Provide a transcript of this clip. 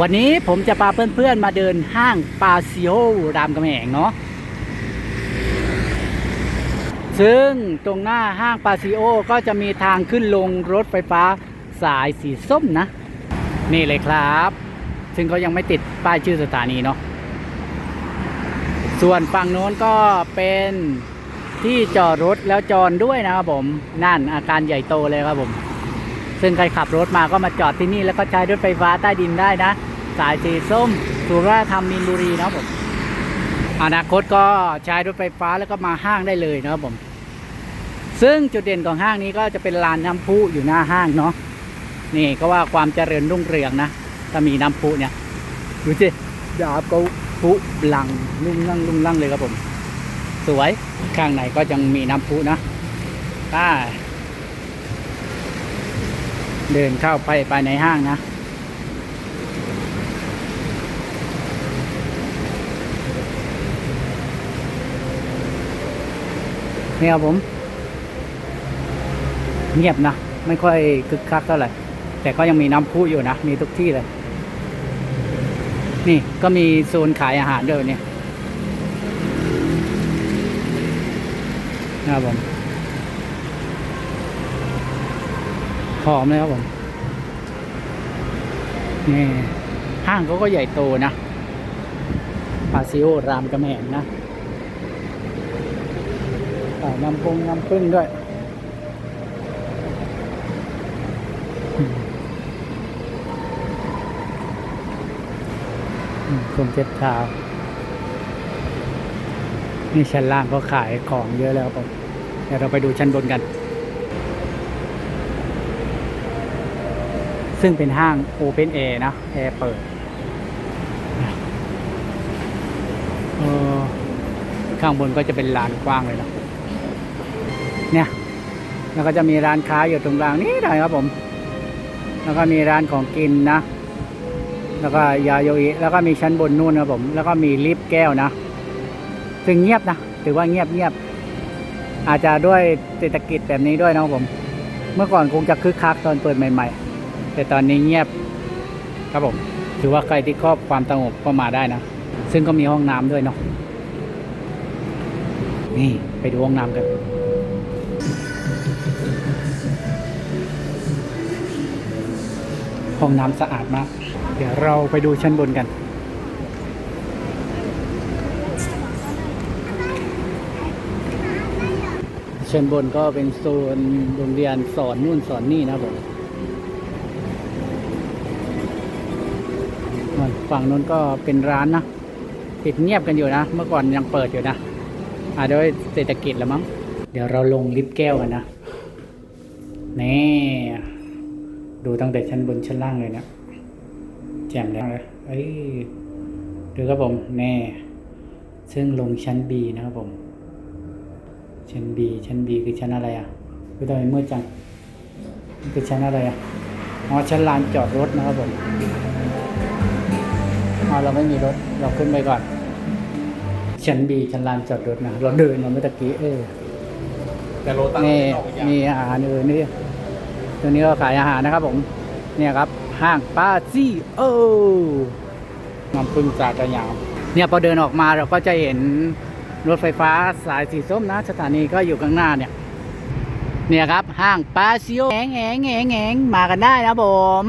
วันนี้ผมจะพาเพื่อนๆมาเดินห้างปาซิโอรามกำแหงเนาะซึ่งตรงหน้าห้างปาซิโอก็จะมีทางขึ้นลงรถไฟฟ้าสายสีส้มนะ นี่เลยครับ ซึ่งก็ยังไม่ติดป้ายชื่อสถานีเนาะส่วนฝั่งโน้นก็เป็นที่จอดรถแล้วจอดด้วยนะครับผม นั่นอาการใหญ่โตเลยครับผม ซึ่งใครขับรถมาก็มาจอดที่นี่ แล้วก็ใช้รถไฟฟ้าใต้ดินได้นะ สายสีส้มสุราษฎร์ธรรมมินบุรีนะผมอนาคตก็ใช้รถไฟฟ้าแล้วก็มาห้างได้เลยนะผม ซึ่งจุดเด่นของห้างนี้ก็จะเป็นลานน้ำพุอยู่หน้าห้างเนาะนี่ก็ว่าความเจริญรุ่งเรืองนะถ้ามีน้ำพุเนี่ยดูสิดาบเขาพุลังลุ่งลั่งลุ่งลั่งเลยครับผม สวยข้างในก็ยังมีน้ำพุนะป้า เดินเข้าไปไปในห้างนะ นี่ครับผม เงียบนะ ไม่ค่อยคึกคักเท่าไหร่ แต่ก็ยังมีน้ำพุอยู่นะ มีทุกที่เลย นี่ก็มีโซนขายอาหารด้วยเนี่ยนะครับผม หอมเลยครับผม นี่ห้างเขาก็ใหญ่โตนะปาซิโอรามกำแหงนะน้ำปงน้ำพึ่งด้วยอืมคนเจ็ดเท้านี่ชั้นล่างก็ขายของเยอะแล้วผมเดี๋ยวเราไปดูชั้นบนกัน ซึ่งเป็นห้างโอเพนแอร์นะแอร์เปิดข้างบนก็จะเป็นลานกว้างเลยนะเนี่ย แล้วก็จะมีร้านค้าอยู่ตรงกลางนี่หน่อยครับผม แล้วก็มีร้านของกินนะ แล้วก็ยาโยอิแล้วก็มีชั้นบนนู่นนะครับผม แล้วก็มีลิฟต์แก้วนะ ซึ่งเงียบนะ ถือว่าเงียบเงียบ อาจจะด้วยเศรษฐกิจแบบนี้ด้วยนะผม เมื่อก่อนคงจะคึกคักตอนเปิดใหม่ ๆ แต่ตอนนี้เงียบครับผมถือว่าใครที่ครอบความสงบก็มาได้นะ ซึ่งก็มีห้องน้ำด้วยเนาะนี่ไปดูห้องน้ำกันห้องน้ำสะอาดมาก เดี๋ยวเราไปดูชั้นบนกัน ชั้นบนก็เป็นโซนโรงเรียนสอนนู่นสอนนี่นะครับผม ฝั่งนู้นก็เป็นร้านนะปิดเงียบกันอยู่นะ เมื่อก่อนยังเปิดอยู่นะอาจจะด้วยเศรษฐกิจแล้วมั้ง เดี๋ยวเราลงลิฟต์แก้วกันนะนี่ดูตั้งแต่ชั้นบนชั้นล่างเลยเนะแจ่มแล้วเลยเอ้ยดูครับผมแน่ซึ่งลงชั้น B นะครับผม ชั้น B ชั้น B คือชั้นอะไรอะคือทำไมมืดจังคือชั้นอะไรอะอ๋อชั้นลานจอดรถนะครับผม อ๋อเราไม่มีรถเราขึ้นไปก่อน ชั้น B ชั้นลานจอดรถนะเราเดินมาเมื่อตะกี้เออแต่โรตัสนี่ออกอีกอย่างมีอาหารอื่นนี่ตัวนี้ก็ขายอาหารนะครับ ผม เนี่ยครับห้างปาซี่โอ้น้ำพึ่งจากระยาวเนี่ยพอเดินออกมาเราก็จะเห็นรถไฟฟ้าสายสีส้มนะ สถานีก็อยู่ข้างหน้าเนี่ย เนี่ยครับห้างปาซิโอแงงแงงแงงแงงมากันได้นะผม